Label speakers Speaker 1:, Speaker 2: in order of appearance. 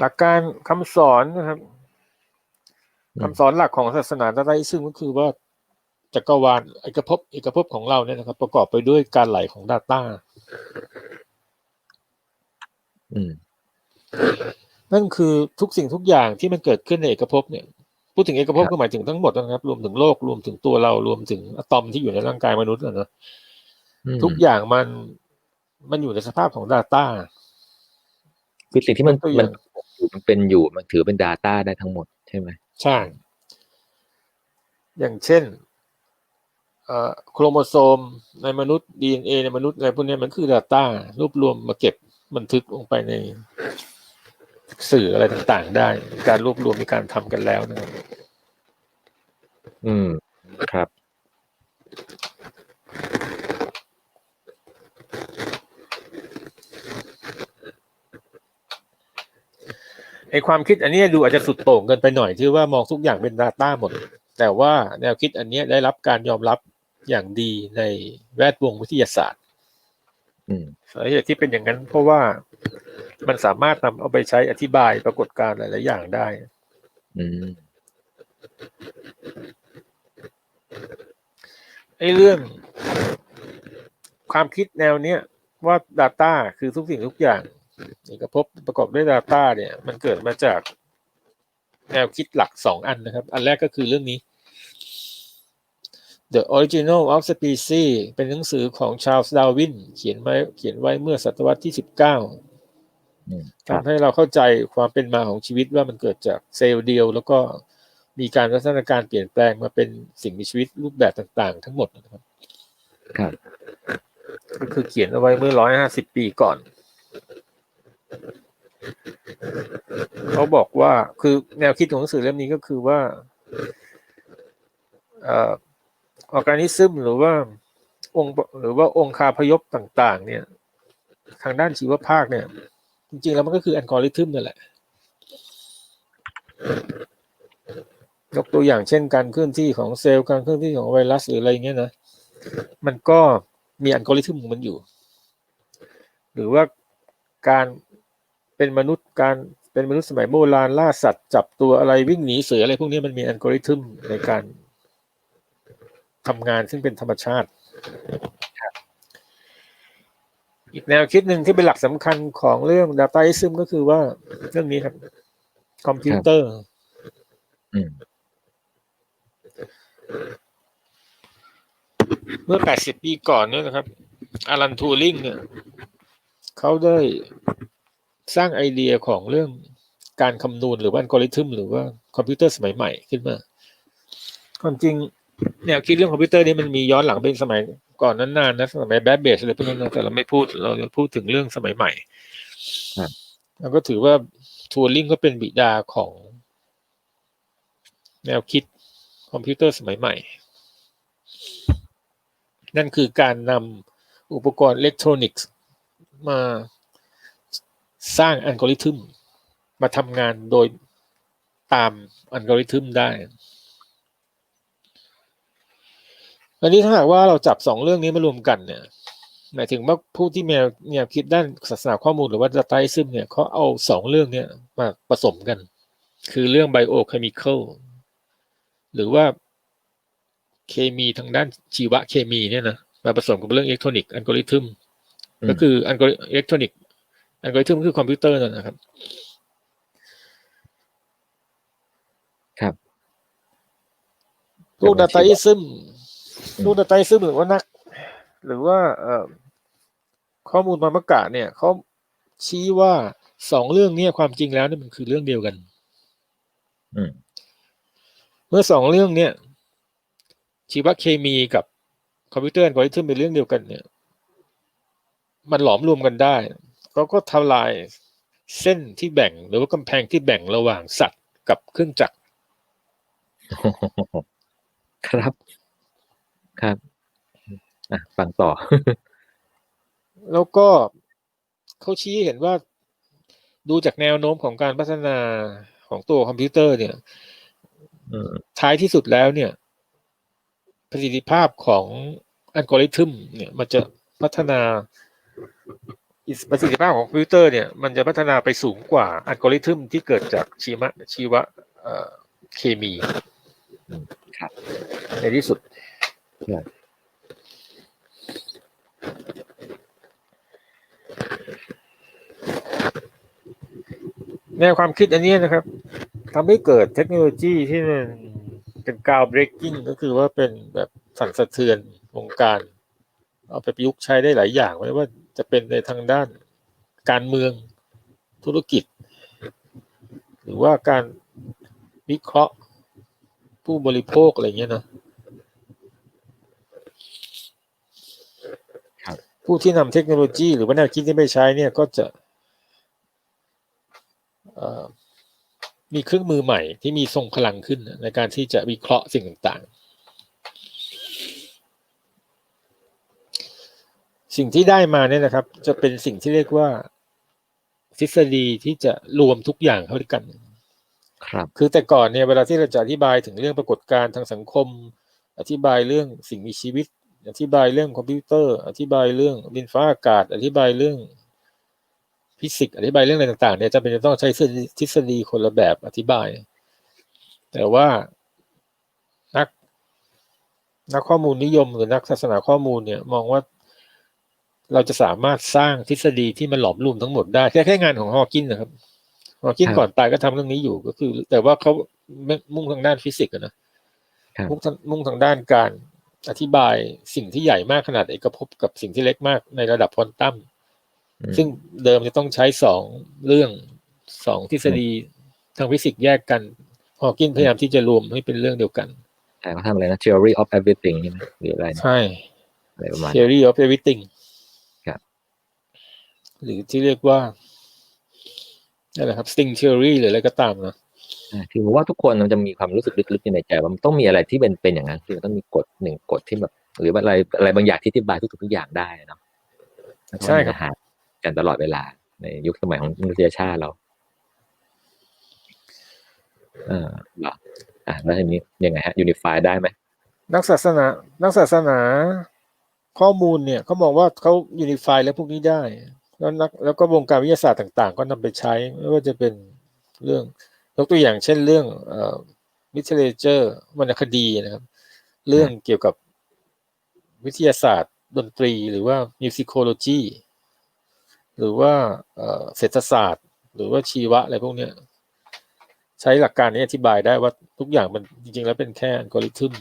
Speaker 1: หลักการคำสอนนะครับคำสอนหลักของศาสนาไตรซึ่งก็คือว่าจักรวาลเอกภพเอกภพของเราเนี่ยนะครับ ประกอบไปด้วยการไหลของ Data
Speaker 2: อืม
Speaker 1: นั่นคือทุกสิ่งทุกอย่างที่มันเกิดขึ้นในเอกภพเนี่ย พูดถึงเอกภพ
Speaker 2: ครับ
Speaker 1: ก็หมายถึงทั้งหมดนะครับ รวมถึงโลกรวมถึงตัวเรารวมถึงอะตอมที่อยู่ในร่างกายมนุษย์นะเนอะ
Speaker 2: อืม
Speaker 1: ทุกอย่างมันมันอยู่ในสภาพของ Data
Speaker 2: คือสิ่งที่มัน
Speaker 1: ยกตัวอ
Speaker 2: มั
Speaker 1: ย่านง
Speaker 2: มันเป็นอยู่มันถือเป็น Data ได้ทั้งหมดใช่ไหม
Speaker 1: ใช่ อย่างเช่นเอ่อโครโมโซมในมนุษย์ DNA ในมนุษย์อะไรพวกเนี้ยมันคือ Data รวบรวมมาเก็บบันทึกลงไปในสื่ออะไรต่างๆ ได้ การรวบรวมมีการทำกันแล้วนะครับ
Speaker 2: อืมครับ
Speaker 1: ไอความคิดอันเนี้ยดูอาจจะสุดโต่งเกินไปหน่อยที่ว่ามองทุกอย่างเป็น Data หมด แต่ว่าแนวคิดอันเนี้ยได้รับการยอมรับอย่างดีในแวดวงวิทยาศาสตร์
Speaker 2: อืม
Speaker 1: สาเหตุที่เป็นอย่างนั้น เพราะว่ามันสามารถนำเอาไปใช้อธิบายปรากฏการณ์หลาย ๆ อย่างได้
Speaker 2: อืม
Speaker 1: ไอ้เรื่อง ความคิดแนวเนี้ยว่า Data คือทุกสิ่งทุกอย่าง เอกภพประกอบด้วย Data เนี่ย มันเกิดมาจากแนวคิดหลักสองอันนะครับ อันแรกก็คือเรื่องนี้ The Original of Species เป็นหนังสือของชา l ล s ดาวินเขียนไว้เขียนไว้เมื่อศตวรรษที่สิบเก้า
Speaker 2: อืมครับ
Speaker 1: ทำให้เราเข้าใจความเป็นมาของชีวิตว่ามันเกิดจากเซลล์เดียว แล้วก็มีการพัฒนาการเปลี่ยนแปลงมาเป็นสิ่งมีชีวิตรูปแบบต่างๆ ทั้งหมดนะครับ
Speaker 2: ครับ
Speaker 1: ก็คือเขียนเอาไว้เมื่อร้อยห้าสิบปีก่อน เขาบอกว่าคือแนวคิดของหนังสือเล่มนี้ก็คือว่าออออร์แกนิซึมหรือว่าองค์หรือว่าองค์คาพยพต่าง ๆ เนี่ย ทางด้านชีวภาคเนี่ย จริง ๆ แล้วมันก็คืออัลกอริทึมนั่นแหละยกตัวอย่างเช่นการเคลื่อนที่ของเซลล์การเคลื่อนที่ของไวรัสหรืออะไรเงี้ยนะมันก็มีอัลกอริทึมของมันอยู่ หรือว่าการ เป็นมนุษย์การเป็นมนุษย์สมัยโบราณล่าสัตว์จับตัวอะไรวิ่งหนีเสืออะไรพวกนี้มันมีอัลกอริทึมในการทำงานซึ่งเป็นธรรมชาติ อีกแนวคิดหนึ่งที่เป็นหลักสำคัญของเรื่อง Dataism ก็คือว่าเรื่องนี้ครับ คอมพิวเตอร์
Speaker 2: อืม
Speaker 1: เมื่อ 80 ปีก่อนเนี่ยนะครับอารันทูริงเนี่ยเขาได้ สร้างไอเดียของเรื่องการคำนวณหรือว่าอัลกอริทึมหรือว่าคอมพิวเตอร์สมัยใหม่ขึ้นมาความจริงแนวคิดเรื่องคอมพิวเตอร์นี่มันมีย้อนหลังเป็นสมัยก่อนนั้นนานนะสมัยแบดเบสอะไรพวกนั้นนะแต่เราไม่พูดเราจะพูดถึงเรื่องสมัยใหม่
Speaker 2: ครับ
Speaker 1: แล้วก็ถือว่าทูริงก็เป็นบิดาของ แนวคิดคอมพิวเตอร์สมัยใหม่ นั่นคือการนำอุปกรณ์อิเล็กทรอนิกส์มา สร้างอัลกอริทึมมาทำงานโดยตามอัลกอริทึมได้อันนี้ถ้าหากว่าเราจับสองเรื่องนี้มารวมกันเนี่ยหมายถึงว่าผู้ที่มีแนวคิดด้านศาสนาข้อมูลหรือว่า Data ซึมเนี่ยเขาเอาสองเรื่องเนี้ยมาผสมกัน คือเรื่อง biochemical หรือว่าเคมีทางด้านชีวเคมีเนี่ยนะมาผสมกับเรื่องอิเล็กทรอนิกส์อัลกอริทึ
Speaker 2: ม
Speaker 1: ก็คืออัลกอริอิเล็กทรอนิกส์ อัลกอริทึมคือคอมพิวเตอร์นั่นนะครับ
Speaker 2: ครับ
Speaker 1: พวก
Speaker 2: แต่มัน
Speaker 1: Data
Speaker 2: ชีวะ
Speaker 1: ซึม
Speaker 2: อืม
Speaker 1: พวก Data ซึมหรือว่านัก หรือว่าเอ่อข้อมูลมามกะเนี่ยเขาชี้ว่าสองเรื่องเนี้ความจริงแล้วเนี่ยมันคือเรื่องเดียวกัน
Speaker 2: อืม
Speaker 1: เมื่อสองเรื่องเนี่ย ชีวเคมีกับคอมพิวเตอร์อัลกอริทึมเป็นเรื่องเดียวกันเนี่ย มันหลอมรวมกันได้ เขาก็ทำลายเส้นที่แบ่งหรือว่ากำแพงที่แบ่งระหว่างสัตว์กับเครื่องจักร
Speaker 2: ครับ ครับอะฟังต่อ
Speaker 1: แล้วก็เขาชี้เห็นว่าดูจากแนวโน้มของการพัฒนาของตัวคอมพิวเตอร์เนี่ย
Speaker 2: อืม
Speaker 1: ท้ายที่สุดแล้วเนี่ย ประสิทธิภาพของอัลกอริทึมเนี่ย มันจะพัฒนา ประสิทธิภาพของคอมพิวเตอร์เนี่ยมันจะพัฒนาไปสูงกว่าอัลกอริทึมที่เกิดจากชีวะชีวะเอ่อเคมี
Speaker 2: ครับ
Speaker 1: ในที่สุด
Speaker 2: ครับ
Speaker 1: แนวความคิดอันเนี้ยนะครับทำให้เกิดเทคโนโลยีที่มันเป็นกาว breaking ก็คือว่าเป็นแบบสั่นสะเทือนวงการ เอาไปประยุกต์ใช้ได้หลายอย่างไม่ว่าจะเป็นในทางด้านการเมืองธุรกิจ หรือว่าการวิเคราะห์ผู้บริโภคอะไรเงี้ยนะ
Speaker 2: ครับ
Speaker 1: ผู้ที่นำเทคโนโลยีหรือว่าแนวคิดที่ไม่ใช้เนี่ยก็จะเอ่อมีเครื่องมือใหม่ที่มีทรงพลังขึ้นในการที่จะวิเคราะห์สิ่งต่างๆ สิ่งที่ได้มาเนี่ยนะครับ จะเป็นสิ่งที่เรียกว่าทฤษฎีที่จะรวมทุกอย่างเข้าด้วยกัน
Speaker 2: ครับ
Speaker 1: คือแต่ก่อนเนี่ยเวลาที่เราจะอธิบายถึงเรื่องปรากฏการณ์ทางสังคม อธิบายเรื่องสิ่งมีชีวิต อธิบายเรื่องคอมพิวเตอร์ อธิบายเรื่องดินฟ้าอากาศ อธิบายเรื่องฟิสิกส์อธิบายเรื่องอะไรต่างๆเนี่ยจำเป็นจะต้องใช้ทฤษฎีคนละแบบอธิบาย แต่ว่านักนักข้อมูลนิยมหรือนักศาสนาข้อมูลเนี่ย มองว่า เราจะสามารถสร้างทฤษฎีที่มันหลอมรวมทั้งหมดได้แค่แค่งานของฮอว์กินนะครับฮอว์กิน
Speaker 2: ครับ
Speaker 1: ก่อนตายก็ทำเรื่องนี้อยู่ก็คือ แต่ว่าเขาไม่มุ่งทางด้านฟิสิกส์อะนะ
Speaker 2: ครับ
Speaker 1: มุ่งทางมุ่งทางด้านการอธิบายสิ่งที่ใหญ่มากขนาดเอกภพกับสิ่งที่เล็กมากในระดับควอนตัม
Speaker 2: อืม
Speaker 1: ซึ่งเดิมจะต้องใช้สองเรื่องสองทฤษฎีทางฟิสิกส์แยกกันฮอว์กินพยายามที่จะรวมให้เป็นเรื่องเดียวกัน
Speaker 2: ใช่เขาทำอะไรนะ theory of everything ใช่ไหมหรืออะไรนะ
Speaker 1: ใช่
Speaker 2: อะไรประมาณนั้น
Speaker 1: theory of everything
Speaker 2: ครับ
Speaker 1: หรือที่เรียกว่านั่นแหละครับ string theory หรืออะไรก็ตามนะ
Speaker 2: อ่าคือผมว่าทุกคนมันจะมีความรู้สึกลึกๆอยู่ในใจว่ามันต้องมีอะไรที่เป็นเป็นอย่างนั้นคือมันต้องมีกฎหนึ่งกฎที่แบบ หรือว่าอะไรอะไรบางอย่างที่อธิบายทุกๆทุกอย่างได้เนาะแล้วก็
Speaker 1: ใช่ครับ
Speaker 2: มันจะหากันตลอดเวลา ในยุคสมัยของมนุษยชาติเราเออเหรออะแล้วทีนี้ยังไงฮะยูนิฟายได้ไหม
Speaker 1: นักศาสนา นักศาสนาข้อมูลเนี่ยเขามองว่าเขายูนิฟายแล้วพวกนี้ได้ แล้วนักแล้วก็วงการวิทยาศาสตร์ต่าง ๆ ก็นำไปใช้ ไม่ว่าจะเป็นเรื่องยกตัวอย่างเช่นเรื่องเอ่อ literature วรรณคดีนะครับ เรื่องเกี่ยวกับวิทยาศาสตร์ดนตรีหรือว่า musicology หรือว่าเอ่อเศรษฐศาสตร์ หรือว่าชีวะอะไรพวกเนี้ยใช้หลักการนี้อธิบายได้ว่าทุกอย่างมันจริง ๆ แล้วเป็นแค่อัลกอริทึม